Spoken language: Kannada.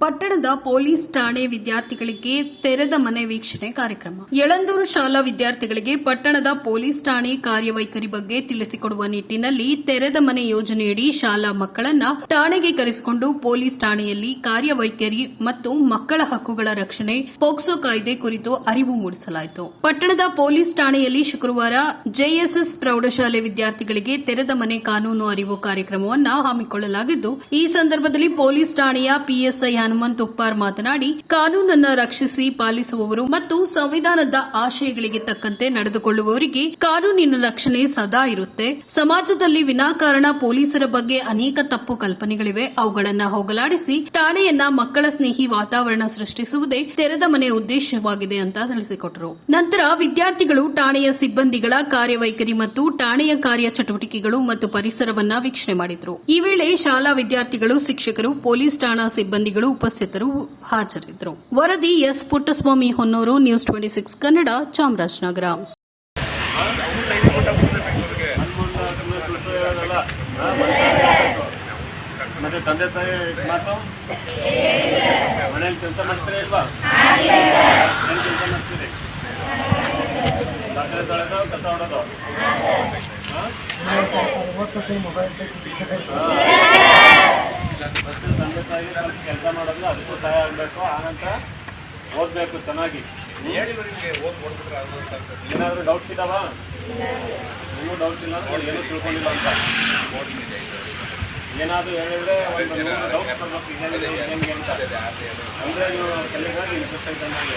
ಪಟ್ಟಣದ ಪೊಲೀಸ್ ಠಾಣೆ ವಿದ್ಯಾರ್ಥಿಗಳಿಗೆ ತೆರೆದ ಮನೆ ವೀಕ್ಷಣೆ ಕಾರ್ಯಕ್ರಮ. ಯಳಂದೂರು ಶಾಲಾ ವಿದ್ಯಾರ್ಥಿಗಳಿಗೆ ಪಟ್ಟಣದ ಪೊಲೀಸ್ ಠಾಣೆ ಕಾರ್ಯವೈಖರಿ ಬಗ್ಗೆ ತಿಳಿಸಿಕೊಡುವ ನಿಟ್ಟಿನಲ್ಲಿ ತೆರೆದ ಮನೆ ಯೋಜನೆಯಡಿ ಶಾಲಾ ಮಕ್ಕಳನ್ನ ಠಾಣೆಗೆ ಕರೆಸಿಕೊಂಡು ಪೊಲೀಸ್ ಠಾಣೆಯಲ್ಲಿ ಕಾರ್ಯವೈಖರಿ ಮತ್ತು ಮಕ್ಕಳ ಹಕ್ಕುಗಳ ರಕ್ಷಣೆ, ಪೋಕ್ಸೋ ಕಾಯ್ದೆ ಕುರಿತು ಅರಿವು ಮೂಡಿಸಲಾಯಿತು. ಪಟ್ಟಣದ ಪೊಲೀಸ್ ಠಾಣೆಯಲ್ಲಿ ಶುಕ್ರವಾರ ಜೆಎಸ್ಎಸ್ ಪ್ರೌಢಶಾಲೆ ವಿದ್ಯಾರ್ಥಿಗಳಿಗೆ ತೆರೆದ ಮನೆ ಕಾನೂನು ಅರಿವು ಕಾರ್ಯಕ್ರಮವನ್ನು ಹಮ್ಮಿಕೊಳ್ಳಲಾಗಿದ್ದು, ಈ ಸಂದರ್ಭದಲ್ಲಿ ಪೊಲೀಸ್ ಠಾಣೆಯ ಪಿಎಸ್ಐ ಹನುಮಂತ್ ಉಪ್ಪಾರ್ ಮಾತನಾಡಿ, ಕಾನೂನನ್ನ ರಕ್ಷಿಸಿ ಪಾಲಿಸುವವರು ಮತ್ತು ಸಂವಿಧಾನದ ಆಶಯಗಳಿಗೆ ತಕ್ಕಂತೆ ನಡೆದುಕೊಳ್ಳುವವರಿಗೆ ಕಾನೂನಿನ ರಕ್ಷಣೆ ಸದಾ ಇರುತ್ತೆ. ಸಮಾಜದಲ್ಲಿ ವಿನಾಕಾರಣ ಪೊಲೀಸರ ಬಗ್ಗೆ ಅನೇಕ ತಪ್ಪು ಕಲ್ಪನೆಗಳಿವೆ. ಅವುಗಳನ್ನ ಹೋಗಲಾಡಿಸಿ ಠಾಣೆಯನ್ನ ಮಕ್ಕಳ ಸ್ನೇಹಿ ವಾತಾವರಣ ಸೃಷ್ಟಿಸುವುದೇ ತೆರೆದ ಮನೆ ಉದ್ದೇಶವಾಗಿದೆ ಅಂತ ತಿಳಿಸಿಕೊಟ್ಟರು ನಂತರ ವಿದ್ಯಾರ್ಥಿಗಳು ಠಾಣೆಯ ಸಿಬ್ಬಂದಿಗಳ ಕಾರ್ಯವೈಖರಿ ಮತ್ತು ಠಾಣೆಯ ಕಾರ್ಯ ಚಟುವಟಿಕೆಗಳು ಮತ್ತು ಪರಿಸರವನ್ನ ವೀಕ್ಷಣೆ ಮಾಡಿದರು. ಈ ವೇಳೆ ಶಾಲಾ ವಿದ್ಯಾರ್ಥಿಗಳು, ಶಿಕ್ಷಕರು, ಪೊಲೀಸ್ ಠಾಣಾ ಸಿಬ್ಬಂದಿಗಳು ಉಪಸ್ಥಿತರು ಹಾಜರಿದ್ದರು. ವರದಿ S Puttaswamy Honnur news twenty six Kannada Chamarajanagar. ಮತ್ತೆ ತಂದೆ ತಾಯಿ ಮಾತು? ಮನೇಲಿ ಕೆಲಸ ಮಾಡ್ತೀರಾ ಇಲ್ವಾ? ಮನೇಲಿ ಕೆಲಸ ಮಾಡ್ತೀರಿ? ದಾಖಲೆ ತೊಳೆದು ಕಸ ಹೊಡೋದು ಹಾಂ? ಫಸ್ಟ್ ತಂದೆ ತಾಯಿ ನನಗೆ ಕೆಲಸ ಮಾಡೋದು ಅದಕ್ಕೂ ಸಹಾಯ ಆಗಬೇಕು ಆನಂತರ ಓದಬೇಕು ಚೆನ್ನಾಗಿ ಏನಾದರೂ ಡೌಟ್ಸ್ ಇದಾವ ನಿಮಗೂ ಡೌಟ್ಸ್ ಇಲ್ಲ ಅಂದ್ರೆ ಏನೂ ತಿಳ್ಕೊಂಡಿಲ್ಲ ಅಂತ ಏನಾದರೂ ಹೇಳಿದ್ರೆ ಒಂದು ಡೌಟ್ಸ್ ಬರ್ಬೇಕು ಅಂದರೆ ನೀವು ಕಲಿಯುವಾಗ ಇಂಟ್ರೆಸ್ಟ್ ಐತೆ ಅನ್ನೋದು